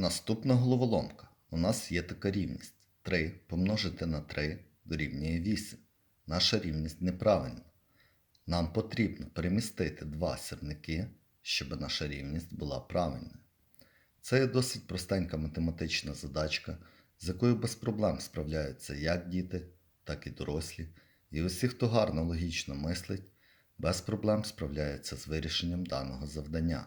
Наступна головоломка. У нас є така рівність. 3 помножити на 3 дорівнює 8. Наша рівність неправильна. Нам потрібно перемістити два сірники, щоб наша рівність була правильною. Це є досить простенька математична задачка, з якою без проблем справляються як діти, так і дорослі. І усі, хто гарно логічно мислить, без проблем справляються з вирішенням даного завдання.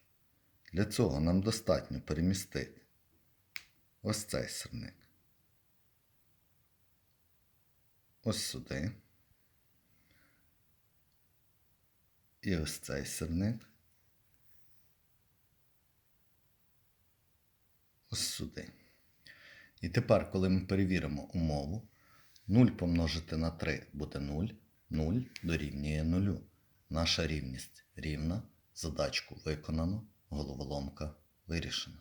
Для цього нам достатньо перемістити ось цей сирник. Ось сюди. І ось цей сирник. Ось сюди. І тепер, коли ми перевіримо умову, 0 помножити на 3 буде 0, 0 дорівнює 0. Наша рівність рівна, задачку виконано, головоломка вирішена.